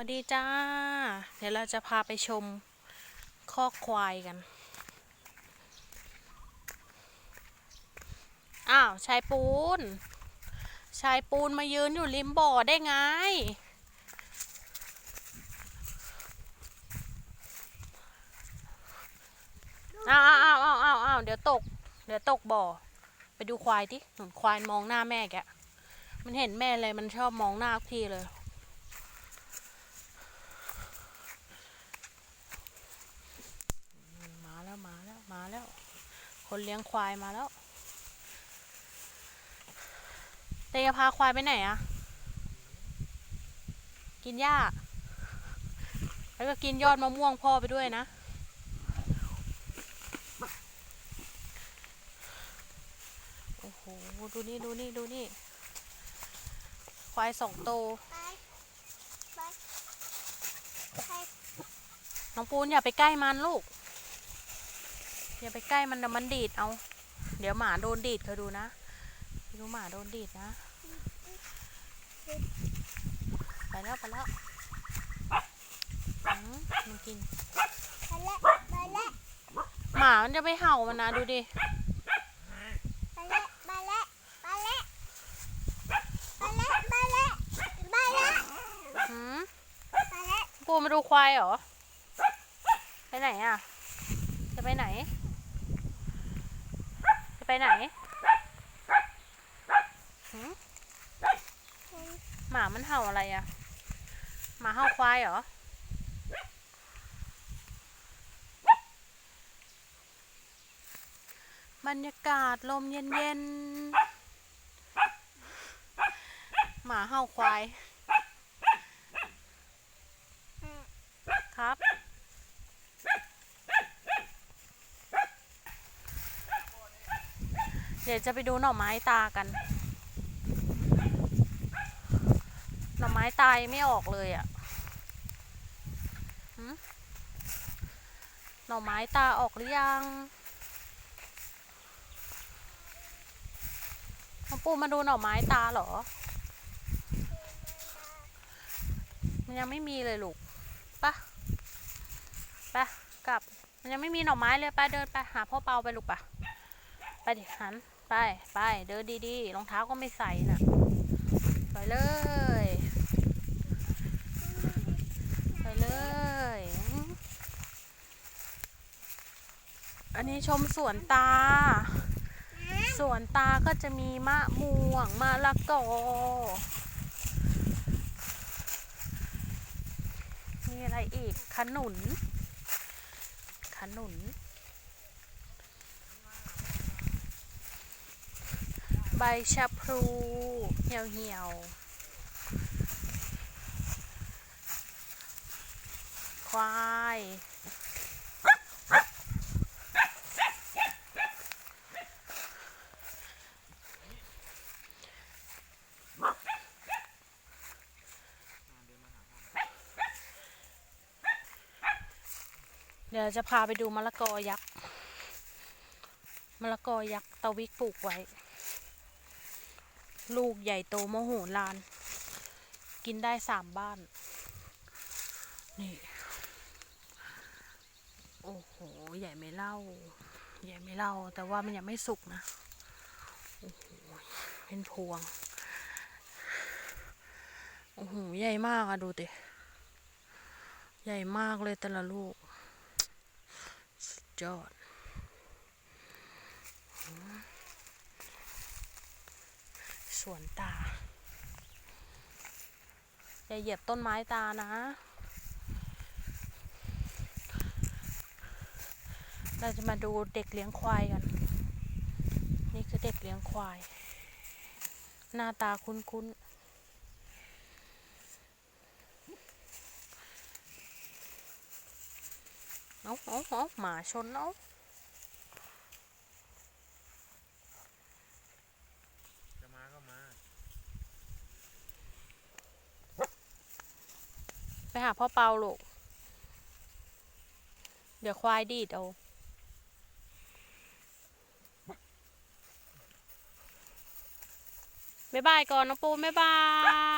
วัสดีจ้า เดี๋ยวเราจะพาไปชมคอกควายกัน อ้าวชายปูน ชายปูนมายืนอยู่ริมบ่อได้ไง อ้าวอ้าวอ้าวอ้าวอ้าวเดี๋ยวตก เดี๋ยวตกบ่อ ไปดูควายดิหนุนควายมองหน้าแม่แก มันเห็นแม่เลยมันชอบมองหน้าทีเลย มาแล้วมา แล้วมาแล้ว คนเลี้ยงควายมาแล้วเตยพาควายไปไหนอะกินหญ้า แล้วก็กินยอดมะม่วงพ่อไปด้วยนะ โอ้โห ดูนี่ ดูนี่ ดูนี่ ควายสองโตวไปไปไปน้องปูนอย่าไปใกล้มันลูก อย่าไปใกล้มันเดี๋ยวมันดีดเอา เดี๋ยวหมาโดนดีดเคยดูนะดูหมาโดนดีดนะ ไปแล้วไปแล้วมันกินไปแล้วไปแล้วหมามันจะไปเห่ามันนะดูดิไปแล้วไปแล้วไปแล้วไปแล้วไปแล้วไปแล้วหืมไปแล้วปูมาดูควายเหรอ ไปไหนอะ จะไปไหน ไปไหนหืมหมามันเห่าอะไรอะ หมาเห่าควายเหรอ บรรยากาศลมเย็นๆ หมาเห่าควาย ครับ เดี๋ยวจะไปดูหน่อไม้ตากัน หน่อไม้ตายไม่ออกเลยอะ่ะหน่อไม้ตาออกหรือยังน้องปูมาดูหน่อไม้ตาเหรอ มันยังไม่มีเลยลูกปะปะกลับ มันยังไม่มีหน่อไม้เลยไปเดินไปหาพ่อเปาไปลูกปะไปดิหัน ไปไปเดินดีๆรองเท้าก็ไม่ใส่น่ะ ไปเลย ไปเลย อันนี้ชมสวนตา สวนตาก็จะมีมะม่วงมะละกอมีอะไรอีก ขนุน ขนุน ใบชะพลูเหี่ยวเหี่ยวๆควายเดี๋ยวจะพาไปดูมะละกอยักษ์ มะละกอยักษ์ตะวิกปลูกไว้ ลูกใหญ่โตโมโหลาน กินได้สามบ้าน นี่ โอ้โห ใหญ่ไม่เล่า ใหญ่ไม่เล่า แต่ว่ามันยังไม่สุกนะ โอ้โห เป็นพวง โอ้โห ใหญ่มากอะดูดิ ใหญ่มากเลยแต่ละลูก สุดยอดอืม สวนตา อย่าเหยียบต้นไม้ตานะ เราจะมาดูเด็กเลี้ยงควายกัน นี่คือเด็กเลี้ยงควาย หน้าตาคุ้นๆเอาเอาเอาหมาชนเอา จะมาก็มา ไปหาพ่อเปาลูก เดี๋ยวควายดีดเอาบ๊ายบายก่อนน้องปูบ๊ายบาย